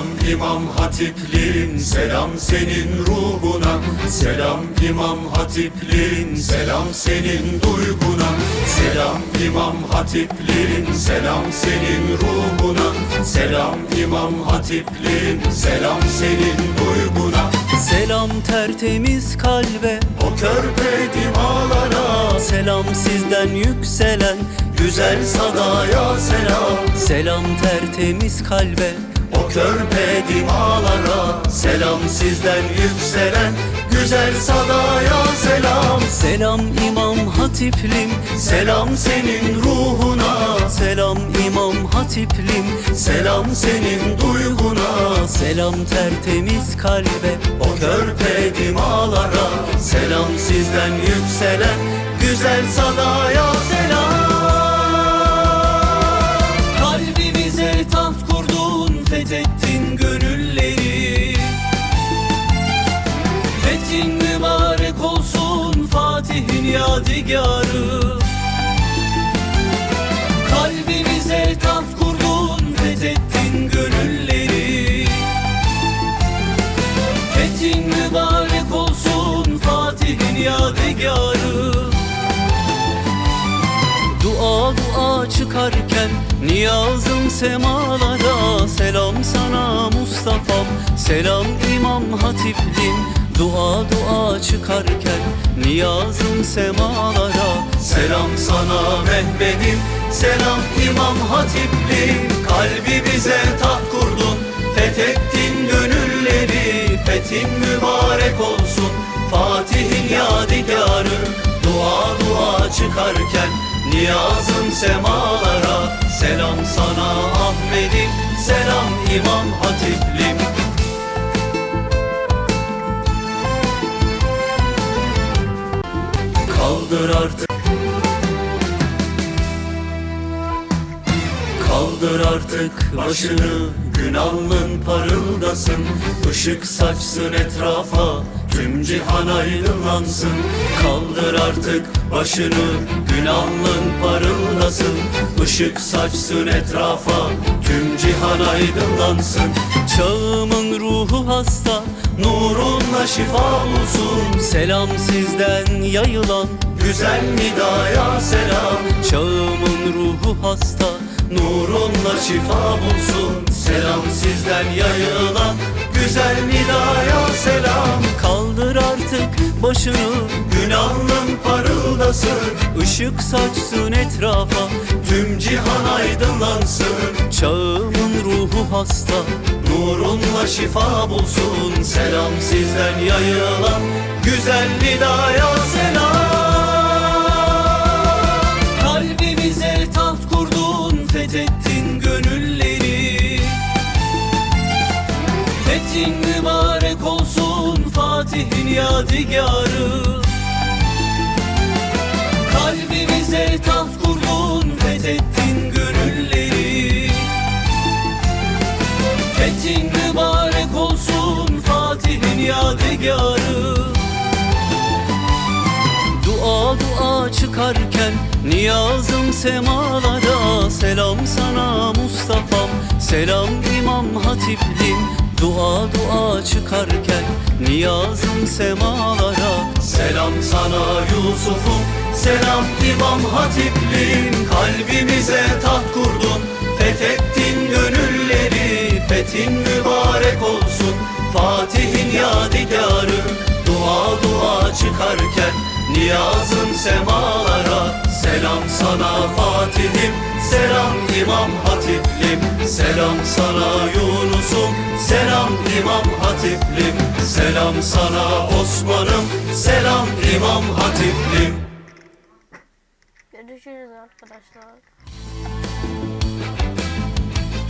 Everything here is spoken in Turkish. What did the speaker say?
Selam İmam Hatiplim Selam senin ruhuna. Selam İmam Hatiplim Selam senin duyguna. Selam İmam Hatiplim Selam senin ruhuna. Selam İmam Hatiplim Selam senin duyguna. Selam tertemiz kalbe O körpe dimalara Selam sizden yükselen Güzel sadaya selam. Selam tertemiz kalbe O körpe dimalara Selam sizden yükselen Güzel sadaya selam. Selam İmam Hatiplim Selam senin ruhuna. Selam İmam Hatiplim Selam senin duyguna. Selam tertemiz kalbe. O körpe dimalara Selam sizden yükselen Güzel sadaya selam yadigarı Kalbimize taht kurdun fethettin gönülleri. Fethin mübarek olsun Fatih'in yadigarı. Dua dua çıkarken Niyazım semalara. Selam sana Mustafa'm Selam İmam Hatiplim Dua dua çıkarken Niyazım semalara. Selam sana Mehmet'im Selam İmam Hatiplim Kalbimize taht kurdun Fethettin gönülleri. Fethin mübarek olsun Fatih'in yadigarı. Dua dua çıkarken Niyazım semalara. Selam sana Ahmet'im Selam İmam Hatiplim artık Kaldır artık başını Gün alnın parıldasın. Işık saçsın etrafa Tüm cihan aydınlansın. Kaldır artık başını Gün alnın parıldasın. Işık saçsın etrafa Tüm cihan aydınlansın. Çağımın ruhu hasta Nurunla şifa bulsun. Selam sizden yayılan Güzel nidaya selam. Çağımın ruhu hasta Nurunla şifa bulsun Selam sizden yayılan Güzel nidaya selam. Kaldır artık başını. Gün alnın parıldasın Işık saçsın etrafa. Tüm cihan aydınlansın. Çağımın ruhu hasta. Nurunla şifa bulsun Selam sizden yayılan Güzel nidaya fethettin gönülleri. Fethin mübarek olsun Fatih'in yadigarı. Kalbimize taht kurdun fethettin gönülleri. Fethin mübarek olsun Fatih'in yadigarı dua çıkarken Niyazım semalara Selam sana Mustafa'm. Selam İmam Hatiplim Dua dua çıkarken Niyazım semalara. Selam sana Yusuf'um Selam İmam Hatiplim. Kalbimize taht kurdun Fethettin gönülleri. Fethin mübarek olsun Fatih'in yadigarı. Dua dua çıkarken Niyazım semalara Selam sana Fatih'im. Selam İmam Hatiplim Selam sana Yunus'um. Selam İmam Hatiplim Selam sana Osman'ım. Selam İmam Hatiplim Görüşürüz arkadaşlar.